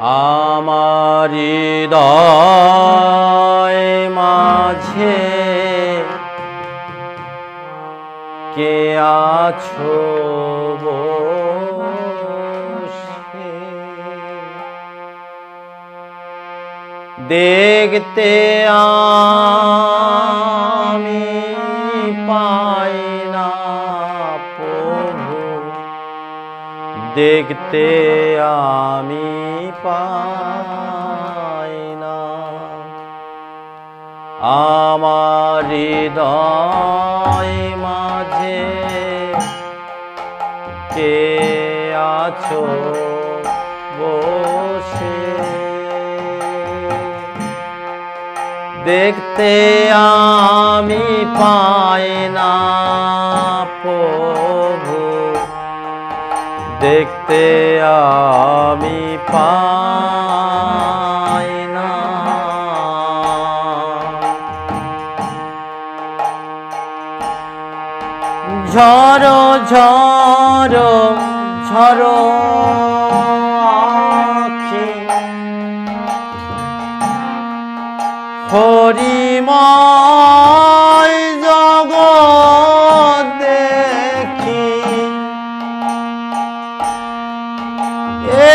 আমার হৃদয় মাঝে কে আছো? দেখতে আমি পাই না প্রভু দেখতে আমি পাই না আমার হৃদয় মাঝে কে আছো বসে? দেখতে আমি পাই না প্রভু। দেখতে আমি পাই না। ঝড়ো ঝড়ো ঝড়ো হরিময় জগৎ দেখি। এ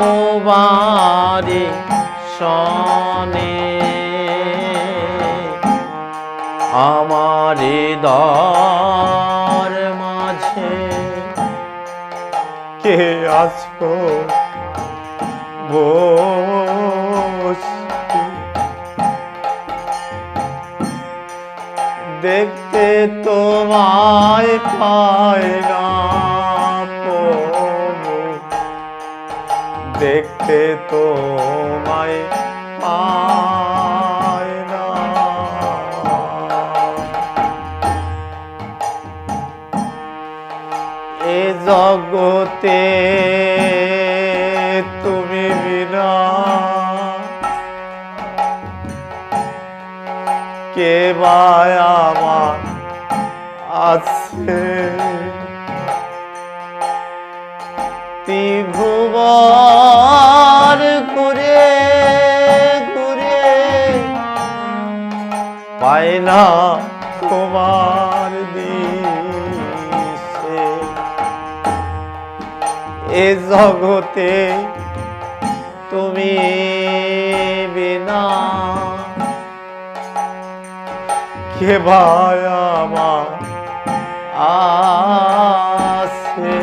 প্রেমবারে সনে আমার দর মাঝে কে আছো বসে দেখতে তোমায় পায় দেখতে তোমায় পায় না। এ জগতে তুমি বিনা। কে বায় আমার আছে? পাই না তোমার দিশে এ জগতে তুমি বিনা। কে ভাই আমার আছে?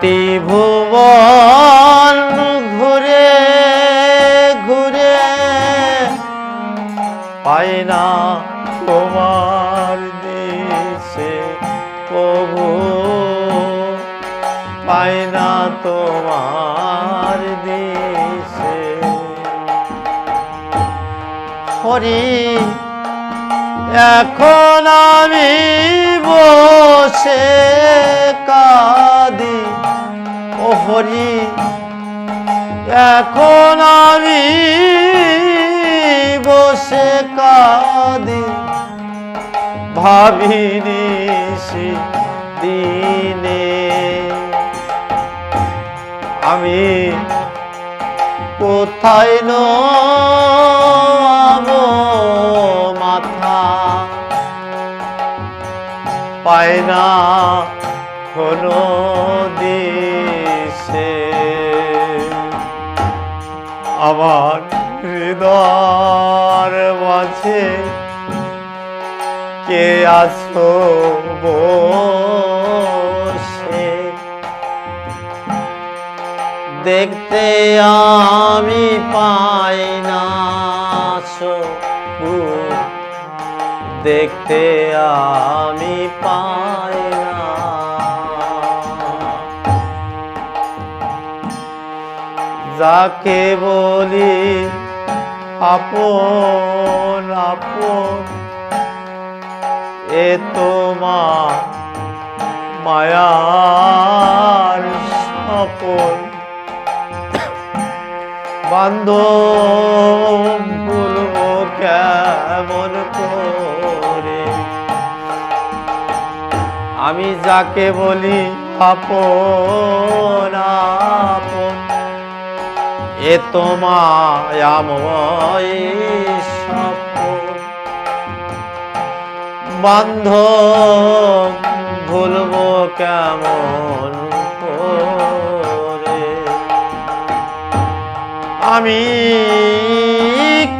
ত্রিভুবন পাই না তোমার দেশে প্রভু। পাই না তোমার দেশে। হরি, এখন আমি বসে কাঁদি। ও হরি, এখন বসে কাঁদি ভাবিনি সে দিনে। আমি কোথায় নামো মাথা? পায় না কোনো দিশে। আমার হৃদয় মাঝে কে আসো বসে? দেখতে আমি পাই না দেখতে আমি পাই না। যাকে বলি আপন আপন। এ তোমা মায়ার সপন বান্ধ কেমন করে? আমি যাকে বলি আপন আপন। এ তোমায় আময় সপ বান্ধব ভুলবো কেমন আমি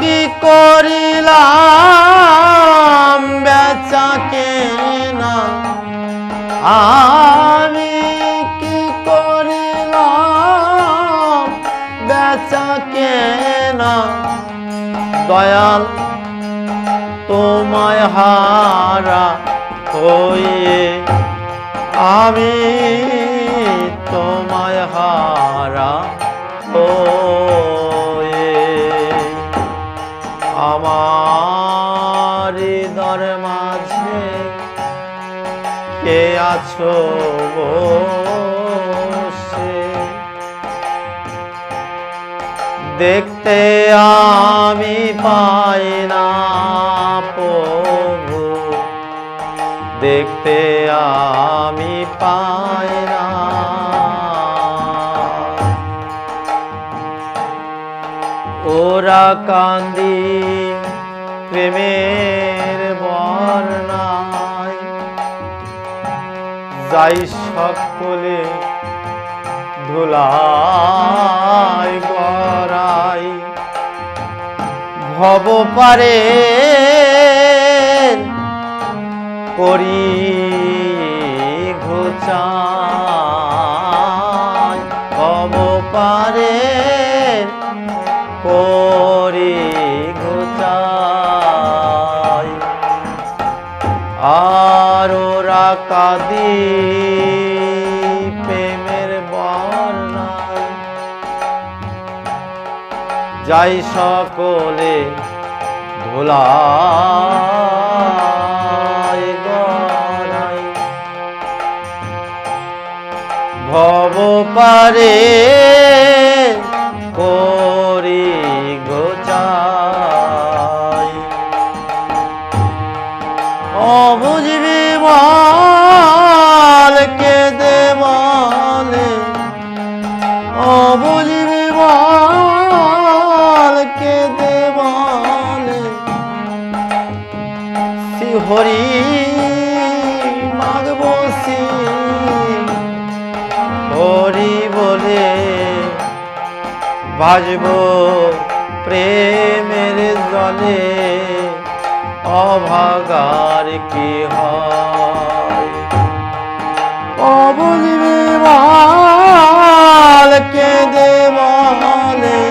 কি করিলাম বেচাকে না? আমি কি করিলাম বেচাকে না? দয়াল তোমায় হারা হইয়ে আমি তোমায় হারা হয়ে আমার দর মাঝে কে আছো দেখতে আমি পাই না দেখতে আমি পাই না। ওরা কান্দি প্রেমের বর্ণায়। যাই সকলে ধুলাই গড়াই ভব পারে করি ঘোচাই ভব পারে করি ঘোচাই। আর ওরা কাদি প্রেমের বর্ণায়। যাই সকলে ধুলাই ভব পারে করি গোচাই অবুঝবি বল কে দেবলে অবুঝবি বল কে দেবলে। শিহরি মাগবসি হরি বাজব প্রেমের জলে, অভাগার কি হয়? অবুঝবি বল কে দেবলে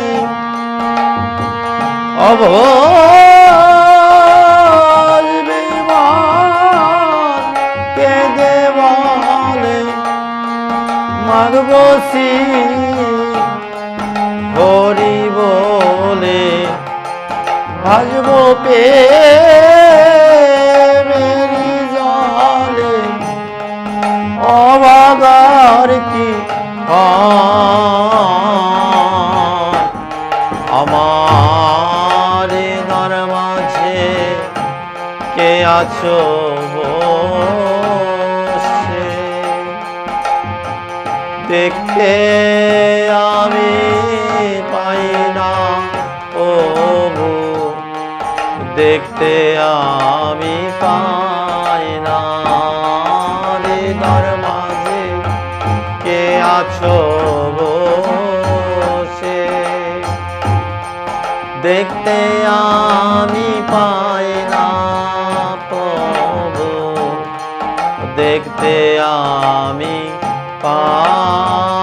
অবুঝবি বল কে দেবলে মাগবসি পে জলে অবাগার কি? আমার নর মাঝে কে আছো দেখতে আমি দেখতে আমি পাই না প্রভু। দেখতে আমি পাই